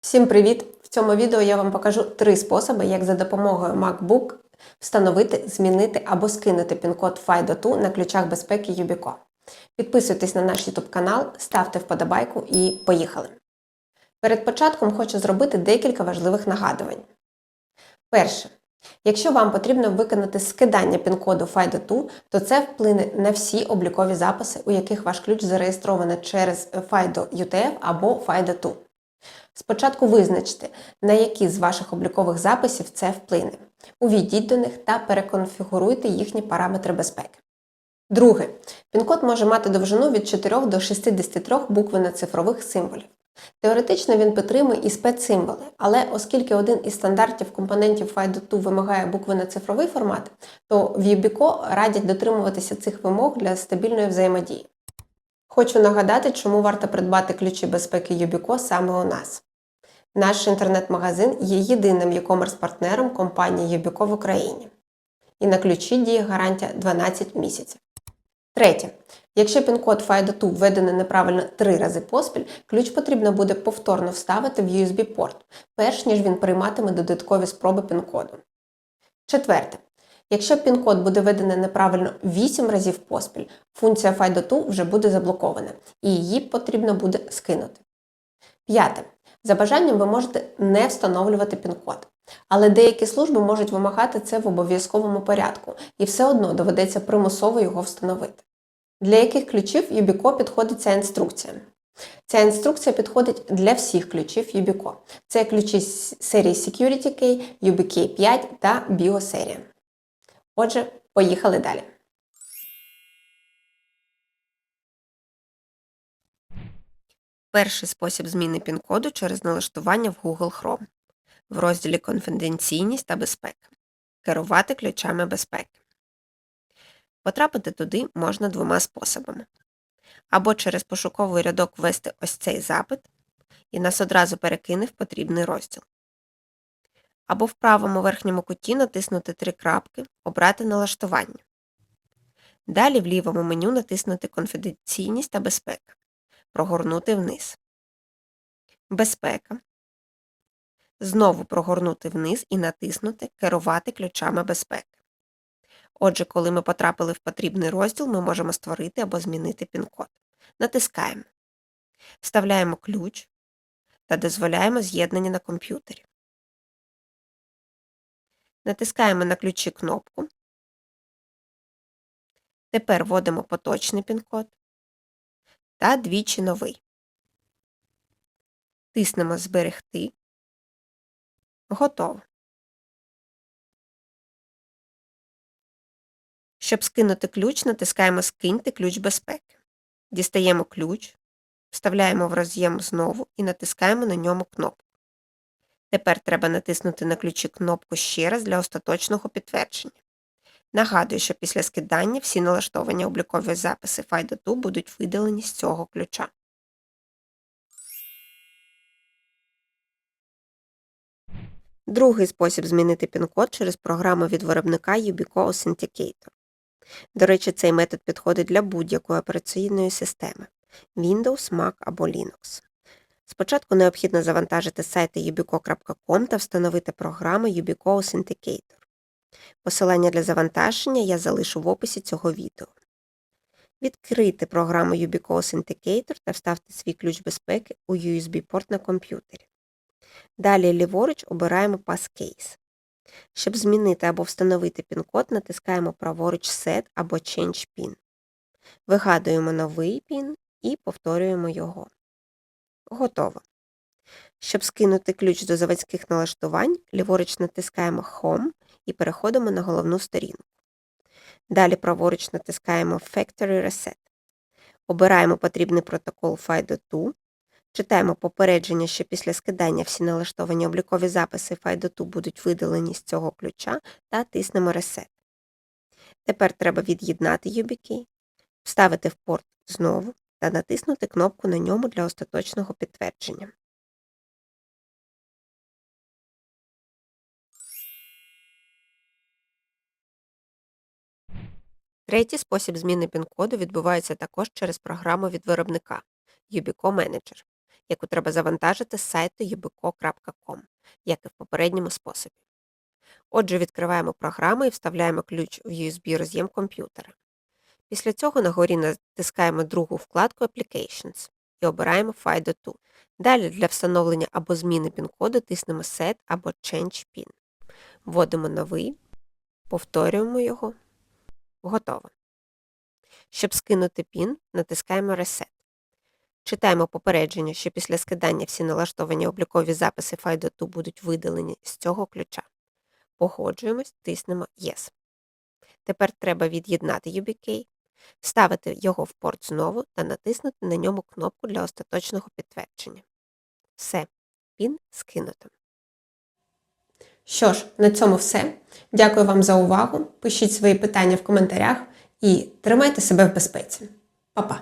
Всім привіт! В цьому відео я вам покажу три способи, як за допомогою MacBook встановити, змінити або скинути пін-код FIDO2 на ключах безпеки Yubico. Підписуйтесь на наш YouTube канал, ставте вподобайку і поїхали! Перед початком хочу зробити декілька важливих нагадувань. Перше. Якщо вам потрібно виконати скидання пін-коду FIDO2, то це вплине на всі облікові записи, у яких ваш ключ зареєстрований через FIDO UTF або FIDO2. Спочатку визначте, на які з ваших облікових записів це вплине. Увійдіть до них та переконфігуруйте їхні параметри безпеки. Друге. Пін-код може мати довжину від 4 до 63 буквенно-цифрових символів. Теоретично він підтримує і спецсимволи, але оскільки один із стандартів компонентів FIDO2 вимагає буквенно-цифровий формат, то в Yubico радять дотримуватися цих вимог для стабільної взаємодії. Хочу нагадати, чому варто придбати ключі безпеки Yubico саме у нас. Наш інтернет-магазин є єдиним e-commerce партнером компанії Yubico в Україні. І на ключі діє гарантія 12 місяців. Третє. Якщо пін-код FIDO2 введений неправильно три рази поспіль, ключ потрібно буде повторно вставити в USB-порт, перш ніж він прийматиме додаткові спроби пін-коду. Четверте. Якщо пін-код буде введений неправильно 8 разів поспіль, функція FIDO2 вже буде заблокована, і її потрібно буде скинути. П'яте. За бажанням ви можете не встановлювати пін-код. Але деякі служби можуть вимагати це в обов'язковому порядку, і все одно доведеться примусово його встановити. Для яких ключів Yubico підходить ця інструкція? Ця інструкція підходить для всіх ключів Yubico. Це ключі серії Security Key, YubiKey 5 та BIOS-серія. Отже, поїхали далі. Перший спосіб зміни пін-коду через налаштування в Google Chrome в розділі Конфіденційність та безпека. Керувати ключами безпеки. Потрапити туди можна двома способами. Або через пошуковий рядок ввести ось цей запит, і нас одразу перекине в потрібний розділ. Або в правому верхньому куті натиснути три крапки, обрати налаштування. Далі в лівому меню натиснути Конфіденційність та безпека. Прогорнути вниз. Безпека. Знову прогорнути вниз і натиснути Керувати ключами безпеки. Отже, коли ми потрапили в потрібний розділ, ми можемо створити або змінити пін-код. Натискаємо. Вставляємо ключ та дозволяємо з'єднання на комп'ютері. Натискаємо на ключі кнопку. Тепер вводимо поточний пін-код та двічі новий. Тиснемо Зберегти. Готово. Щоб скинути ключ, натискаємо Скиньте ключ безпеки. Дістаємо ключ, вставляємо в роз'єм знову і натискаємо на ньому кнопку. Тепер треба натиснути на ключі кнопку ще раз для остаточного підтвердження. Нагадую, що після скидання всі налаштовані облікові записи FIDO2 будуть видалені з цього ключа. Другий спосіб змінити пін-код через програму від виробника Yubico Authenticator. До речі, цей метод підходить для будь-якої операційної системи Windows, Mac або Linux. Спочатку необхідно завантажити з сайту yubico.com та встановити програму Yubico Authenticator. Посилання для завантаження я залишу в описі цього відео. Відкрийте програму Yubico Authenticator та вставте свій ключ безпеки у USB-порт на комп'ютері. Далі ліворуч обираємо Passkey. Щоб змінити або встановити пін-код, натискаємо праворуч Set або Change PIN. Вигадуємо новий PIN і повторюємо його. Готово. Щоб скинути ключ до заводських налаштувань, ліворуч натискаємо Home і переходимо на головну сторінку. Далі праворуч натискаємо Factory Reset. Обираємо потрібний протокол FIDO2. Читаємо попередження, що після скидання всі налаштовані облікові записи FIDO2 будуть видалені з цього ключа та тиснемо Reset. Тепер треба від'єднати YubiKey, вставити в порт знову та натиснути кнопку на ньому для остаточного підтвердження. Третій спосіб зміни пін-коду відбувається також через програму від виробника Yubico Manager. яку треба завантажити з сайту yubico.com, як і в попередньому способі. Отже, відкриваємо програму і вставляємо ключ в USB-роз'єм комп'ютера. Після цього на горі натискаємо другу вкладку Applications і обираємо FIDO2. Далі для встановлення або зміни пін-коду тиснемо Set або Change PIN. Вводимо новий, повторюємо його. Готово. Щоб скинути пін, натискаємо Reset. Читаємо попередження, що після скидання всі налаштовані облікові записи FIDO2 будуть видалені з цього ключа. Погоджуємось, тиснемо Yes. Тепер треба від'єднати UBK, вставити його в порт знову та натиснути на ньому кнопку для остаточного підтвердження. Все, пін скинуто. Що ж, на цьому все. Дякую вам за увагу. Пишіть свої питання в коментарях і тримайте себе в безпеці. Па-па!